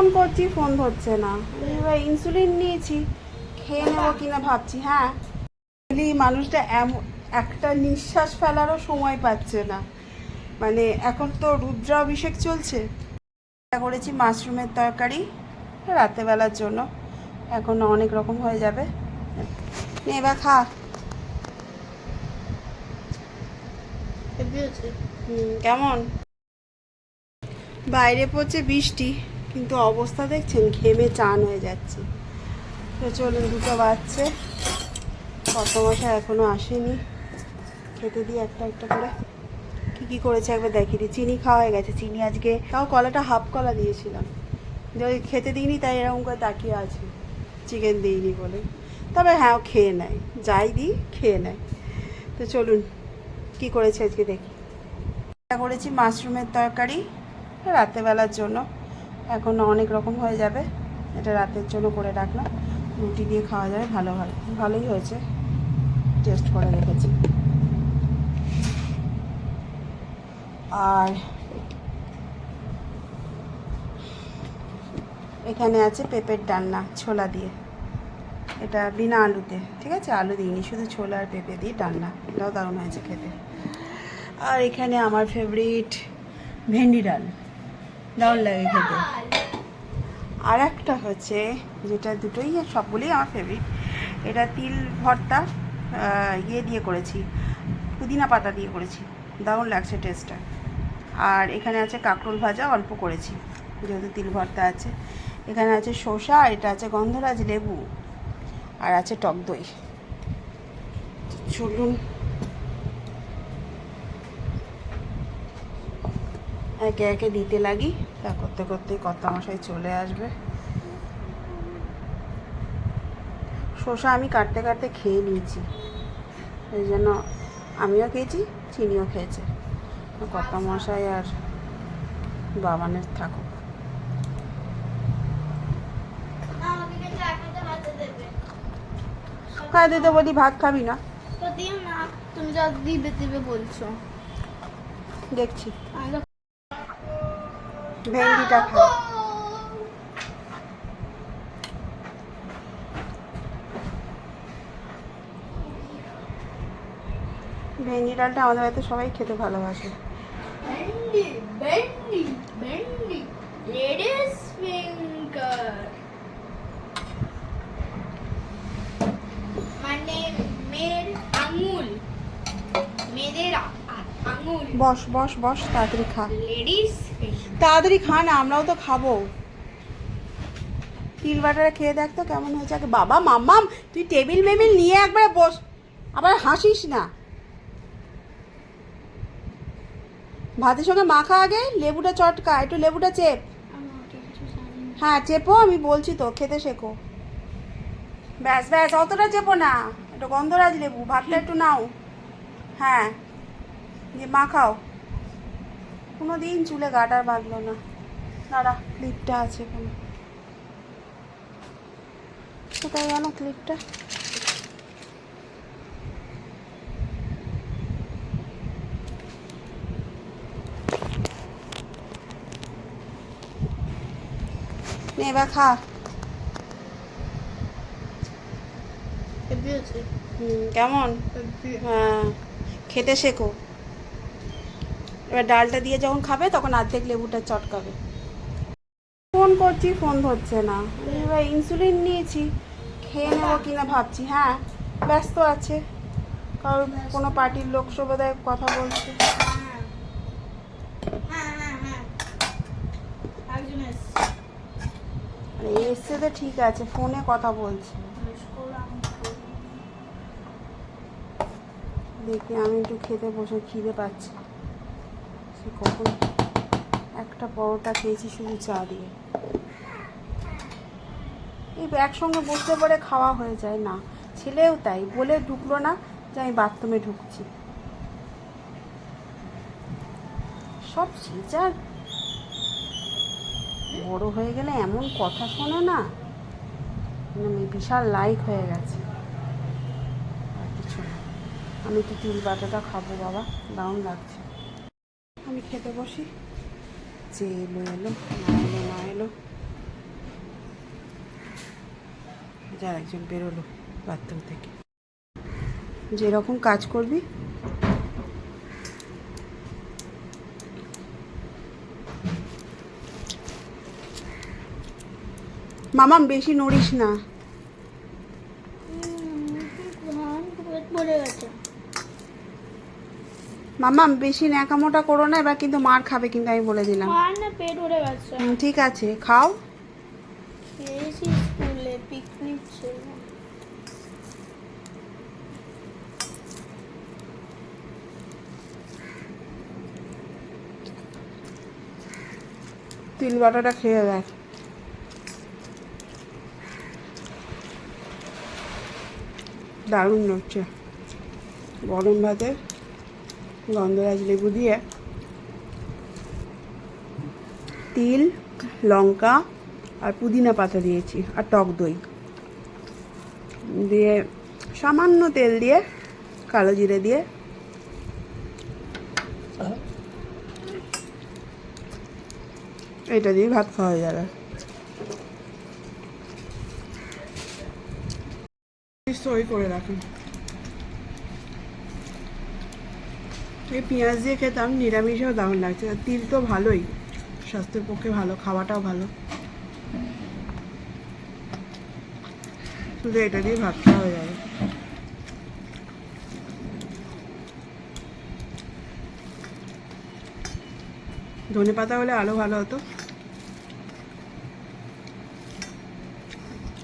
Phone করছি phone ধরছে না। এবার ইনসুলিন নিয়েছি খেয়ে নেব কিনা ভাবছি। হ্যাঁ। মানুষটা এমন একটা নিঃশ্বাস ফেলারও সময় পাচ্ছে না। মানে এখন তো রুদ্রাভিষেক চলছে। করেছি মাশরুমের তরকারি রাত্রেবেলার জন্য। এখন অনেক রকম হয়ে যাবে। নে এবার খা। কেমন? বাইরে পড়ছে বৃষ্টি। কিন্তু অবস্থা দেখছেন, ঘেমে চান হয়ে যাচ্ছে। তো চলুন, দুটো বাজছে। কত মাসে এখনও আসেনি। খেতে দিই একটা একটা করে কী কী করেছে একবার দিই। চিনি খাওয়া হয়ে গেছে। চিনি আজকে তাও কলাটা হাফ কলা দিয়েছিলাম। যে ওই খেতে দিইনি, তাই এরকম করে তাকিয়ে আছে। চিকেন দিইনি বলে। তবে হ্যাঁ খেয়ে নেয়। যাই দিই, খেয়ে নেয়। তো চলুন, কি করেছে আজকে দেখি। করেছি মাশরুমের তরকারি রাত্রেবেলার জন্য। এখন অনেক রকম হয়ে যাবে। এটা রাতের জন্য করে রাখলাম। রুটি দিয়ে খাওয়া যাবে, ভালো হয় ভালোই হয়েছে। টেস্ট করে রেখেছি আর এখানে আছে পেঁপের ডান্না, ছোলা দিয়ে। এটা বিনা আলুতে, ঠিক আছে? আলু দিইনি, শুধু ছোলা আর পেঁপে দিয়ে ডান্না। এটাও দারুণ হয়েছে খেতে। আর এখানে আমার ফেভারিট ভেন্ডি ডাল। দারুণ লাগে খেতে। আর একটা হচ্ছে যেটা দুটোই সবগুলোই আমার ফেভারিট এটা তিল ভর্তা ইয়ে দিয়ে করেছি, পুদিনা পাতা দিয়ে করেছি, দারুণ লাগছে টেস্টটা আর এখানে আছে কাঁকরোল ভাজা, অল্প করেছি, যেহেতু তিল ভর্তা আছে। এখানে আছে শসা এটা আছে গন্ধরাজ লেবু, আর আছে টক দই। চলুন একে একে দিতে লাগি। তা করতে করতেই কত মশাই চলে আসবে। শসা আমি কাটতে কাটতে খেয়ে নিয়েছি। এই জন্য আমিও খেয়েছি চিনিও খেয়েছে। কত মশাই আর বাবানের থাকুক। খাই দিতে বলি ভাত খাবি না? তুমি যা দিবে দিবে বলছো। দেখছি। ভেন্ডিটা খাই ভেন্ডি ডালটা আমাদের বাড়িতে সবাই খেতে ভালোবাসে। ভেন্ডি ভেন্ডি ভেন্ডি লেডিস ফিঙ্গার। মানে মেয়ের আঙুল মেয়েদের আঙুল। বস বস বস তাড়াতাড়ি খা। লেডিস তাড়াতাড়ি খা না, আমরাও তো খাব। তিল বাটারে খেয়ে দেখ তো কেমন হয়েছে। আগে বাবা, মাম্মাম, তুই টেবিল মেবিল নিয়ে একবার বস। আবার হাসিস না। ভাতের সঙ্গে মাখা আগে, লেবুটা চটকা, একটু লেবুটা চেপ। হ্যাঁ চেপো, আমি বলছি তো, খেতে শেখো। ব্যাস ব্যাস, অতটা চেপো না। একটু গন্ধরাজ লেবু, ভাতটা একটু নাও। হ্যাঁ যে মাখাও। কোনো দিন চুলে গাটার বাঁধলো না। দাঁড়া ক্লিপটা আছে এখানে। কোথায় গেল ক্লিপটা নে এবার খা। কেমন? হ্যাঁ খেতে শেখো। এবার ডালটা দিয়ে যখন খাবে, তখন অর্ধেক লেবুটা চটকাবে। ফোন করছি, ফোন ধরছে না। এবার ইনসুলিন নিয়েছি, খেয়ে নেব কিনা ভাবছি। হ্যাঁ ব্যস্ত আছে। কারণ কোনো পার্টির লোক বোধহয় কথা বলছে। একজন এসছে মানে তো ঠিক আছে, ফোনে কথা বলছে। দেখি, আমি একটু খেতে বসে খিদে পাচ্ছি। সে কখন একটা পরোটা খেয়েছি শুধু চা দিয়ে। এই একসঙ্গে বসতে পারে খাওয়া হয়ে যায় না। ছেলেও তাই, বলে ঢুকলো না, যে আমি বাথরুমে ঢুকছি। সব সিজার বড় হয়ে গেলে এমন কথা শোনে না মানে বিশাল লাইক হয়ে গেছে। আমি একটু তিল বাটাটা খাব, বাবা। দারুণ লাগছে। আমি খেতে বসি। যে এলো এলো না এলো না এলো। যার একজন বেরোলো বাথরুম থেকে। যেরকম কাজ করবি। মামাম বেশি নড়িস না। মামাম বেশি ন্যাকামোটা করো না এবার কিন্তু মার খাবে কিন্তু আমি বলে দিলাম। আর না পেট ভরে গেছে ঠিক আছে খাও। স্কুলে পিকনিক ছিল। তিল বাটাটা খেয়ে দেখ। দারুণ হচ্ছে। গরম ভাতে গন্ধরাজ লেবু দিয়ে তিল, লঙ্কা আর পুদিনা পাতা দিয়েছি আর টক দই। দিয়ে সামান্য তেল দিয়ে, কালো জিরে দিয়ে এটা দিয়ে ভাত খাওয়া যাবে। সই করে রাখুন এই পেঁয়াজ দিয়ে খেতাম নিরামিষেও দারুণ লাগছে। তিল তো ভালোই। স্বাস্থ্যের পক্ষে ভালো, খাওয়াটাও ভালো। শুধু এটা দিয়ে ভাত খাওয়া হয়ে যাবে। ধনে পাতা হলে আরও ভালো হতো।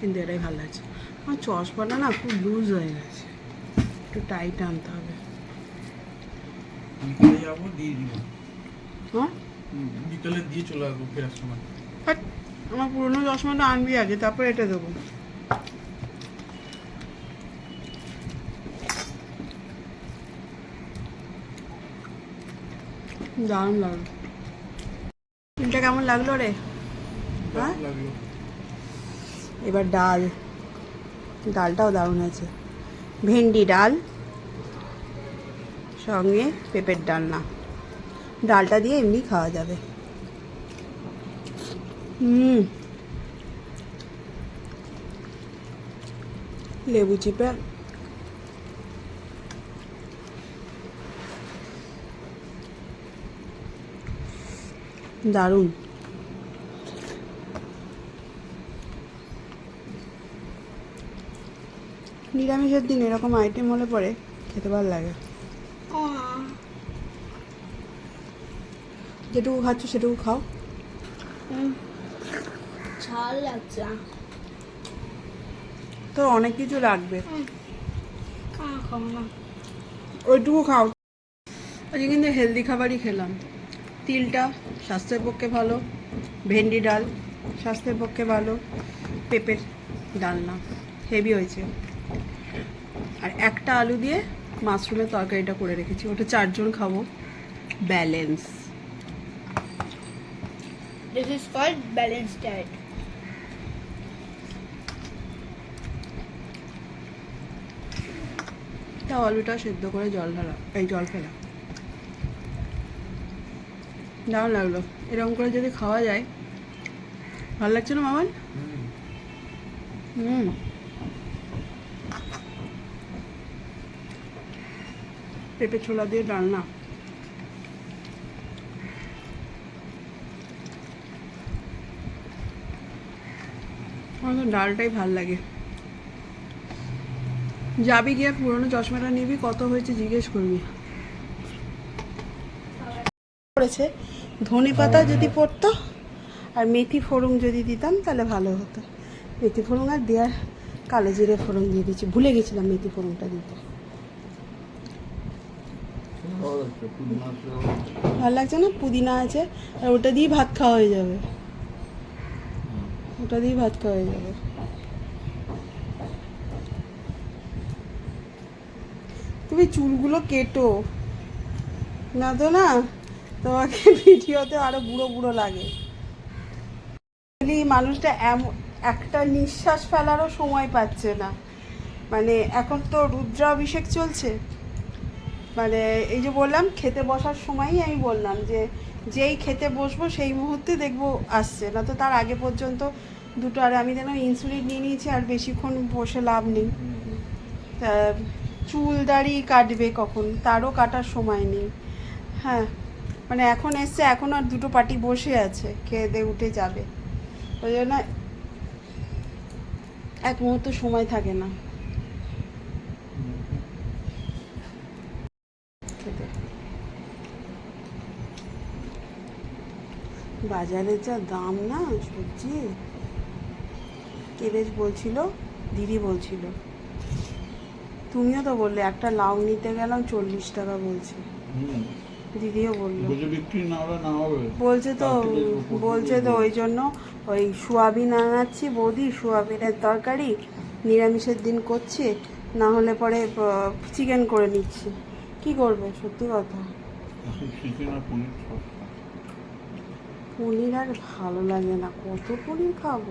কিন্তু এটাই ভালো লাগছে। আমার চশমাটা না খুব লুজ হয়ে গেছে। একটু টাইট আনতে হবে। বিকেলে যাব দিয়ে দিব। হ্যাঁ? বিকেলে দিয়ে চলে আসব ফেরার সময়। আমার পুরনো চশমাটা আনবি আগে তারপর এটা দেবো। দারুণ লাগল। এটা কেমন লাগল রে? হ্যাঁ? লাগল। এবার ডাল। ডালটাও দারুণ আছে ভেন্ডি ডাল। সঙ্গে পেঁপের ডালনা। ডালটা দিয়ে এমনি খাওয়া যাবে। হুম। লেবু চিপে। দারুণ। নিরামিষের দিন এরকম আইটেম হলে পরে খেতে ভালো লাগে। যেটুকু খাচ্ছ সেটুকু খাও। ঝাল লাগছে তো অনেক কিছু লাগবে। ওইটুকু খাও। আজকে কিন্তু হেলদি খাবারই খেলাম। তিলটা স্বাস্থ্যের পক্ষে ভালো ভেন্ডি ডাল স্বাস্থ্যের পক্ষে ভালো পেঁপের ডালনা হেভি হয়েছে। আর একটা আলু দিয়ে মাশরুমের তরকারিটা করে রেখেছি। ওটা চারজন খাব। Balance. This is called balance diet তা আলুটা সেদ্ধ করে জল ঢালা, এই জল ফেলা। দারুণ লাগল। এরকম করে যদি খাওয়া যায়, ভালো লাগছে না মামান হুম। পেঁপে ছোলা দিয়ে ডালনা। আমার তো ডালটাই ভালো লাগে। যাবি গিয়ে পুরনো চশমাটা নিবি কত হয়েছে জিজ্ঞেস করবি। করেছে ধনে পাতা যদি পড়তো আর মেথি ফোড়ন যদি দিতাম তাহলে ভালো হতো। মেথি ফোড়ন আর দেওয়ার কালো জিরে ফোড়ন দিয়ে দিচ্ছি ভুলে গেছিলাম মেথি ফোড়নটা দিতে। ভালো লাগছে না? পুদিনা আছে আর ওটা দিয়ে ভাত খাওয়া হয়ে যাবে। ওটা দিয়ে ভাত খাওয়া হয়ে যাবে। তুমি চুলগুলো কেটো। না তো না, তোমাকে ভিডিওতে আরও বুড়ো বুড়ো লাগে। মানুষটা একটা নিঃশ্বাস ফেলারও সময় পাচ্ছে না। মানে এখন তো রুদ্রাভিষেক চলছে। মানে এই যে বললাম, খেতে বসার সময়ই আমি বললাম যে যেই খেতে বসবো সেই মুহূর্তে দেখব আসছে। না তো তার আগে পর্যন্ত দুটো আর আমি যেন ইনসুলিন নিয়ে নিয়েছি আর বেশিক্ষণ বসে লাভ নেই। তা চুল দাড়ি কাটবে কখন? তারও কাটার সময় নেই। হ্যাঁ মানে এখন এসছে, এখন আর দুটো পার্টি বসে আছে খেয়ে উঠে যাবে। ওই জন্য এক মুহূর্ত সময় থাকে না। খেতে। বাজারে যা দাম না সবজি? কে বেশ বলছিল? দিদি বলছিল। তুমিও তো বললে একটা লাউ নিতে গেলাম চল্লিশ টাকা বলছে। দিদিও বলল। বলছে তো বলছে তো ওই জন্য ওই সোয়াবিন আনাচ্ছি বৌদি সোয়াবিনের তরকারি নিরামিষের দিন করছি না হলে পরে চিকেন করে নিচ্ছি। কি করবে? সত্যি কথা এখন চিকেন আর পনির সস্তা পনির আর ভালো লাগে না। কত পনির খাব?